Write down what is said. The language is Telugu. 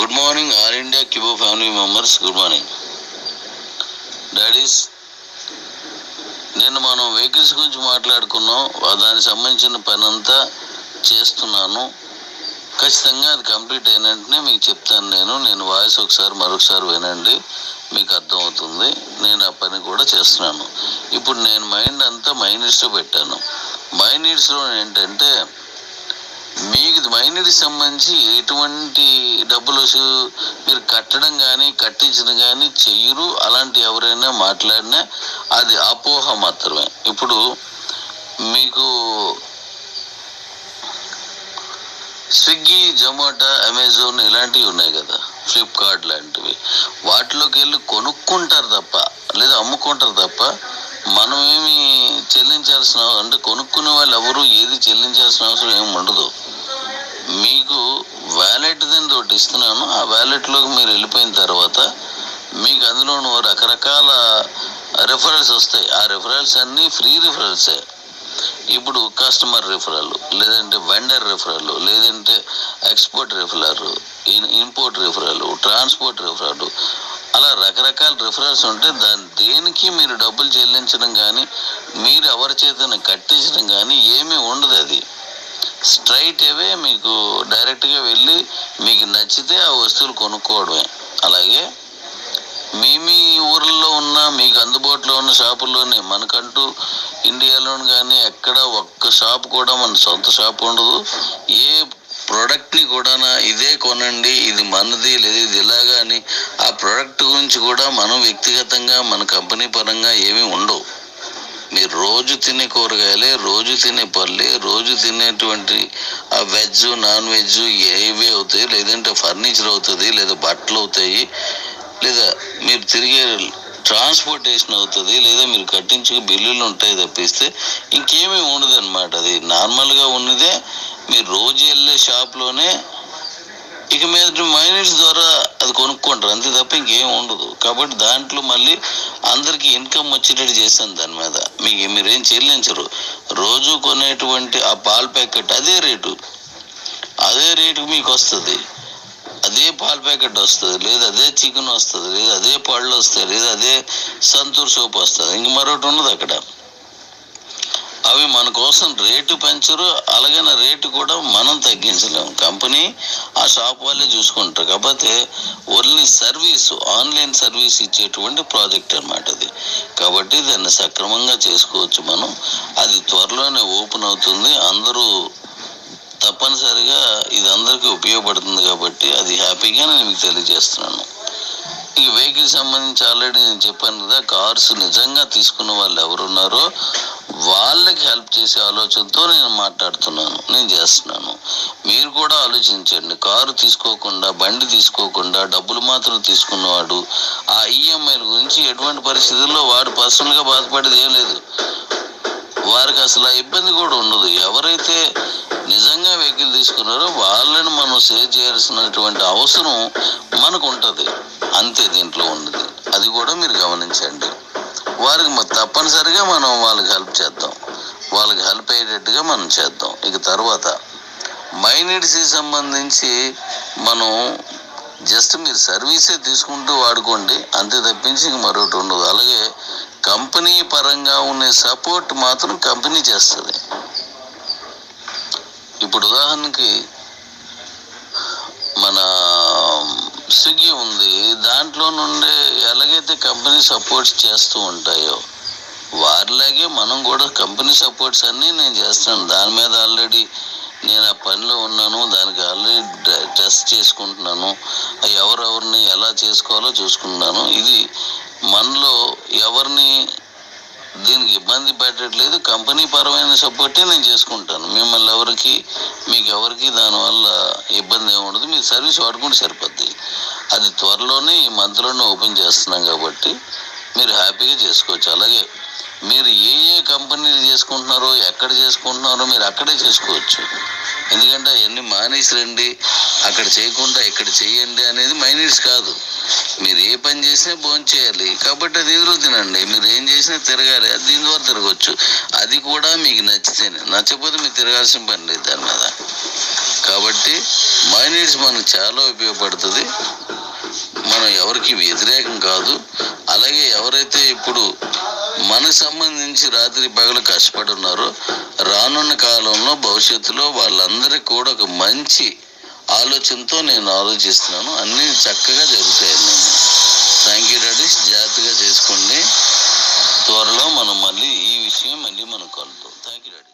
Good morning all India Kibo family members good morning daddies నిన్న మనం వెహికల్స్ గురించి మాట్లాడుకున్నాం. దానికి సంబంధించిన పని అంతా చేస్తున్నాను. ఖచ్చితంగా అది కంప్లీట్ అయిన వెంటనే మీకు చెప్తాను నేను. నేను వాయిస్ ఒకసారి మరొకసారి వినండి. మీకు అర్థమవుతుంది. నేను ఆ పని కూడా చేస్తున్నాను. ఇప్పుడు నేను మైండ్ అంతా మైనీడ్స్లో పెట్టాను. మైనీడ్స్లో ఏంటంటే మీకు మైనీకి సంబంధించి ఎటువంటి డబ్బులు మీరు కట్టడం కానీ కట్టించడం కానీ చెయ్యరు. అలాంటి ఎవరైనా మాట్లాడినా అది అపోహ మాత్రమే. ఇప్పుడు మీకు స్విగ్గీ జొమాటో అమెజాన్ ఇలాంటివి ఉన్నాయి కదా. ఫ్లిప్కార్ట్ లాంటివి. వాటిలోకి వెళ్ళి కొనుక్కుంటారు తప్ప లేదా అమ్ముకుంటారు తప్ప మనమేమి చెల్లించాల్సిన అంటే కొనుక్కునే వాళ్ళు ఎవరు ఏది చెల్లించాల్సిన అవసరం ఏమి ఉండదు. మీకు వ్యాలెట్ దాని తోటి ఇస్తున్నాను. ఆ వ్యాలెట్లోకి మీరు వెళ్ళిపోయిన తర్వాత మీకు అందులోనూ రకరకాల రిఫరల్స్ వస్తాయి. ఆ రిఫరల్స్ అన్నీ ఫ్రీ రిఫరల్సే ఇప్పుడు కస్టమర్ రిఫరల్ లేదంటే వెండర్ రిఫరల్ లేదంటే export referral import referral transport referral అలా రకరకాల రిఫరల్స్ ఉంటే దాని దేనికి మీరు డబ్బులు చెల్లించడం కానీ మీ ఎవరి చేతన కట్టించడం కానీ ఏమీ ఉండదు అది. స్ట్రైట్ అవే మీకు డైరెక్ట్గా వెళ్ళి మీకు నచ్చితే ఆ వస్తువులు కొనుక్కోవడమే. అలాగే మీ మీ ఊర్లలో ఉన్న మీకు అందుబాటులో ఉన్న షాపుల్లోనే మనకంటూ ఇండియాలోని కానీ ఎక్కడ ఒక్క షాప్ కూడా మన సొంత షాప్ ఉండదు. ఏ ప్రోడక్ట్ని కూడా ఇదే కొనండి ఇది మనది లేదు ఇది ఇలాగా అని ఆ ప్రోడక్ట్ గురించి కూడా మనం వ్యక్తిగతంగా మన కంపెనీ పరంగా ఏమీ ఉండవు. మీరు రోజు తినే కూరగాయలే రోజు తినే పళ్ళే రోజు తినేటువంటి ఆ వెజ్ నాన్ వెజ్ ఏవే అవుతాయి. లేదంటే ఫర్నిచర్ అవుతుంది లేదా బట్టలు అవుతాయి లేదా మీరు తిరిగే ట్రాన్స్పోర్టేషన్ అవుతుంది లేదా మీరు కట్టించే బిల్లులు ఉంటాయి తప్పిస్తే ఇంకేమీ ఉండదు అనమాట అది నార్మల్గా ఉన్నదే. మీరు రోజు వెళ్ళే షాప్లోనే ఇక మీద మైనర్స్ ద్వారా అది కొనుక్కుంటారు. అంతే తప్ప ఇంకేం ఉండదు. కాబట్టి దాంట్లో మళ్ళీ అందరికీ ఇన్కమ్ వచ్చేటట్టు చేశాను దాని మీద. మీకు మీరేం చెల్లించరు. రోజు కొనేటువంటి ఆ పాల ప్యాకెట్ అదే రేటు. అదే రేటుకి మీకు వస్తుంది. అదే పాల ప్యాకెట్ వస్తుంది. లేదా అదే చికెన్ వస్తుంది. లేదా అదే పళ్ళు వస్తాయి. లేదా అదే సంతూర్ సోప్ వస్తుంది. ఇంక మరొకటి ఉండదు అక్కడ. అవి మన కోసం రేటు పెంచరు అలాగే రేటు కూడా మనం తగ్గించలేము. కంపెనీ ఆ షాప్ వాళ్ళే చూసుకుంటారు. కాకపోతే ఓన్లీ సర్వీస్ ఆన్లైన్ సర్వీస్ ఇచ్చేటువంటి ప్రాజెక్ట్ అన్నమాట అది. కాబట్టి దాన్ని సక్రమంగా చేసుకోవచ్చు మనం. అది త్వరలోనే ఓపెన్ అవుతుంది. అందరూ తప్పనిసరిగా ఇది అందరికీ ఉపయోగపడుతుంది కాబట్టి అది హ్యాపీగా నేను మీకు తెలియజేస్తున్నాను. ఈ వెహికల్ సంబంధించి ఆల్రెడీ నేను చెప్పాను కదా కార్స్ నిజంగా తీసుకున్న వాళ్ళు ఎవరున్నారో వాళ్ళకి హెల్ప్ చేసే ఆలోచనతో నేను మాట్లాడుతున్నాను. నేను చేస్తున్నాను. మీరు కూడా ఆలోచించండి. కారు తీసుకోకుండా బండి తీసుకోకుండా డబ్బులు మాత్రం తీసుకున్నవాడు ఆ ఈఎంఐల గురించి ఎటువంటి పరిస్థితుల్లో వాడు పర్సనల్గా బాధపడేది ఏం లేదు. వారికి అసలు ఆ ఇబ్బంది కూడా ఉండదు. ఎవరైతే నిజంగా వెహికల్ తీసుకున్నారో వాళ్ళని మనం సేవ్ చేయాల్సినటువంటి అవసరం మనకు ఉంటుంది అంతే దీంట్లో ఉన్నది. అది కూడా మీరు గమనించండి. వారికి తప్పనిసరిగా మనం వాళ్ళకి హెల్ప్ చేద్దాం. వాళ్ళకి హెల్ప్ అయ్యేటట్టుగా మనం చేద్దాం. ఇక తర్వాత మైనీడ్స్కి సంబంధించి మనం జస్ట్ మీరు సర్వీసే తీసుకుంటూ వాడుకోండి. అంతే తప్పించి ఇంక మరొకటి ఉండదు. అలాగే కంపెనీ పరంగా ఉండే సపోర్ట్ మాత్రం కంపెనీ చేస్తుంది. ఇప్పుడు ఉదాహరణకి మన స్విగ్గీ ఉంది. దాంట్లో నుండి ఎలాగైతే కంపెనీ సపోర్ట్స్ చేస్తూ ఉంటాయో వారిలాగే మనం కూడా కంపెనీ సపోర్ట్స్ అన్నీ నేను చేస్తాను. దాని మీద ఆల్రెడీ నేను ఆ పనిలో ఉన్నాను. దానికి ఆల్రెడీ టెస్ట్ చేసుకుంటున్నాను. ఎవరెవరిని ఎలా చేసుకోవాలో చూసుకుంటున్నాను. ఇది మనలో ఎవరిని దీనికి ఇబ్బంది పెట్టట్లేదు. కంపెనీ పరమైన సపోర్టే నేను చేసుకుంటాను. మిమ్మల్ని ఎవరికి మీకు ఎవరికి దానివల్ల ఇబ్బంది ఏమి ఉండదు. మీరు సర్వీస్ వాడుకుంటే సరిపోద్ది. అది త్వరలోనే ఈ మంత్లోనే ఓపెన్ చేస్తున్నాం కాబట్టి మీరు హ్యాపీగా చేసుకోవచ్చు. అలాగే మీరు ఏ ఏ కంపెనీలు చేసుకుంటున్నారో ఎక్కడ చేసుకుంటున్నారో మీరు అక్కడే చేసుకోవచ్చు. ఎందుకంటే అవన్నీ మానేసి రండి అక్కడ చేయకుండా ఇక్కడ చేయండి అనేది మైనీడ్స్ కాదు. మీరు ఏ పని చేసినా భోజనం చేయాలి. కాబట్టి అది ఎదురు తినండి మీరు ఏం చేసినా తిరగాలి. అది దీని ద్వారా తిరగచ్చు. అది కూడా మీకు నచ్చితేనే. నచ్చకపోతే మీరు తిరగాల్సిన పని లేదు దాని మీద కాబట్టి మైనర్స్ మనకు చాలా ఉపయోగపడుతుంది. మనం ఎవరికి వ్యతిరేకం కాదు. అలాగే ఎవరైతే ఇప్పుడు మనకు సంబంధించి రాత్రి పగలు కష్టపడి రానున్న కాలంలో భవిష్యత్తులో వాళ్ళందరికీ కూడా ఒక మంచి ఆలోచనతో నేను ఆలోచిస్తున్నాను. అన్నీ చక్కగా జరుగుతాయి నేను థ్యాంక్ యూ రెడీ జాగ్రత్తగా చేసుకోండి. త్వరలో మనం మళ్ళీ ఈ విషయం మళ్ళీ మనం కలుద్దాం. Thank you ready